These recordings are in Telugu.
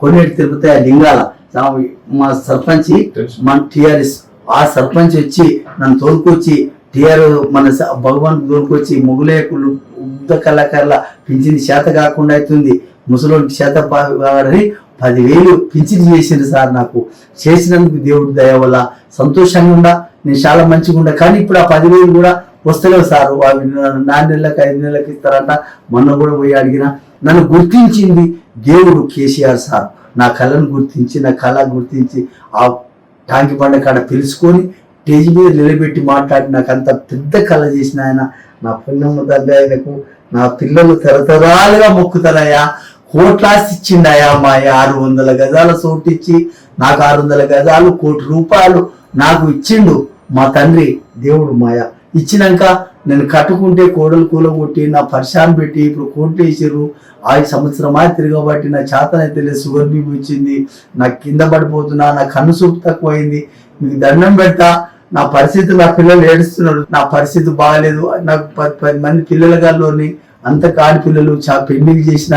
కొనేటి తిరుపతయ్య లింగాల. ఆ- మా సర్పంచ్ మన టిఆర్ఎస్ ఆ సర్పంచ్ వచ్చి నన్ను తోలుకొచ్చి టిఆర్ మన భగవాన్ తోలుకొచ్చి మొగులేకులు ఉద్ద కళాకారుల పింఛన్ చేత కాకుండా అవుతుంది ముసలోడికి చేత కావాలని పదివేలు పింఛన్ చేసిండు సార్ నాకు. చేసినందుకు దేవుడి దయ వల్ల సంతోషంగా ఉండా. నేను చాలా మంచిగా ఉండా. కానీ ఇప్పుడు ఆ పదివేలు కూడా వస్తలేవు సార్. అవి నాలుగు నెలలకు ఐదు నెలలకు ఇస్తారంట. మొన్న కూడా పోయి అడిగిన నన్ను గుర్తించింది దేవుడు కేసీఆర్ సార్. నా కళను గుర్తించి నా కళ గుర్తించి ఆ టాంకి బండ కాడ తెలుసుకొని స్టేజ్ మీద నిలబెట్టి మాట్లాడి నాకు అంత పెద్ద కళ చేసిన ఆయన. నా పుణ్యమ్మ తల్లి ఆయనకు నా పిల్లలు తరతరాలుగా మొక్కుతారయ్యా. కోట్లాసి ఇచ్చిండాయా మా ఆరు వందల గజాల చోటు నాకు ఆరు వందల గజాలు కోటి రూపాయలు నాకు ఇచ్చిండు మా తండ్రి దేవుడు మాయ ఇచ్చినాక నేను కట్టుకుంటే కోడలు కూల కొట్టి నా పరిశాన్ పెట్టి ఇప్పుడు కోట్లు వేసారు ఆ సంవత్సరం తిరగబట్టి నా చేతనైతే లేదు షుగర్ బీపీ వచ్చింది నాకు కింద పడిపోతున్నా నా కన్ను చూపు తక్కువైంది. మీకు దండం పెడతా నా పరిస్థితి నా పిల్లలు ఏడుస్తున్నారు. నా పరిస్థితి బాగాలేదు. నాకు పది పది మంది పిల్లల గాల్లోని అంత కాడి పిల్లలు చా పెళ్ళికి చేసిన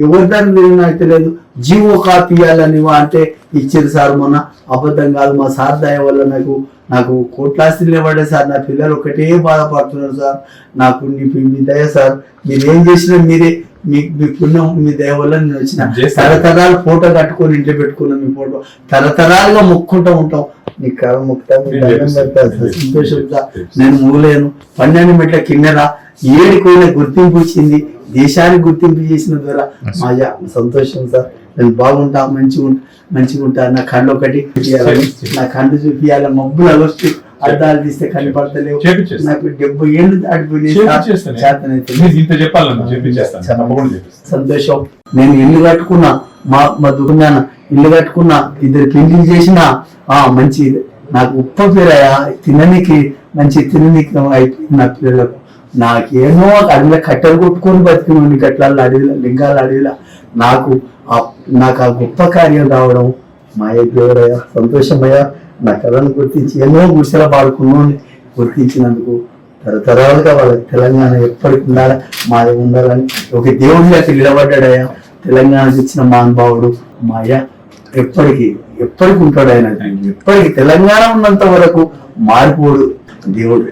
ఎవరి దానికి తిరిగినా అయితే లేదు. జీవో కాపీ ఇవ్వాలని అంటే ఇచ్చారు సార్ మొన్న అబద్ధం కాదు. మా సార్ దయ వల్ల నాకు నాకు కోట్లాస్తి నిలబడే సార్. నా పిల్లలు ఒకటే బాధపడుతున్నారు సార్. నాకు నీ మీ దయ సార్. మీరు ఏం చేసినా మీరే. మీ మీ పుణ్యం మీ దయ వల్ల నేను వచ్చిన. తరతరాలు ఫోటో కట్టుకొని ఇంట్లో పెట్టుకున్నాం మీ ఫోటో. తరతరాలుగా మొక్కుంటూ ఉంటాం. నీ కళ మొక్కుతా నేను నేను. సంతోషంగా. నేను మూలేను. పన్నెండు మెట్ల కిన్నెర ఏడుకోయిన గుర్తింపు ఇచ్చింది దేశానికి గుర్తింపు చేసిన ద్వారా మాయా సంతోషం సార్. నేను బాగుంటా మంచిగా మంచిగా ఉంటా. నా కళ్ళు ఒకటి నా కళ్ళు చూపియాలి. మబ్బులు అలొచ్చి అద్దాలు తీస్తే కళ్ళు పడతలేవు చేపిచ్చేస్తాను. నాకు డెబ్బై ఏళ్ళు దాటిపోయినాయి సంతోషం. నేను ఇల్లు కట్టుకున్నా మా మా దుకాణ ఇల్లు కట్టుకున్నా ఇద్దరు పెళ్ళి చేసిన ఆ మంచి నాకు ఉప్ప పేరయ్యా తిననీకి మంచి తిననీకి అయిపోయింది నా పిల్లలకు. నాకేమో అడవిలో కట్టెలు కొట్టుకొని బతికినండి గట్ల అడవిలో లింగాల అడవిలో నాకు ఆ- నాకు ఆ గొప్ప కార్యం రావడం మా దేవుడయ్యా సంతోషమయ్యా. నా కళను గుర్తించి ఎన్నో గుడిసెల పాడుకున్నాను గుర్తించినందుకు తరతరాలుగా వాళ్ళకి తెలంగాణ ఎప్పటికి ఉండాలి మాది ఉండాలని. ఒక దేవుడి అక్కడ నిలబడ్డాడయ్యా. తెలంగాణకి ఇచ్చిన మహానుభావుడు మా అయ్య ఎప్పటికి ఎప్పటికి ఉంటాడు ఆయన. ఎప్పటికి తెలంగాణ ఉన్నంత వరకు మారిపోడు దేవుడు.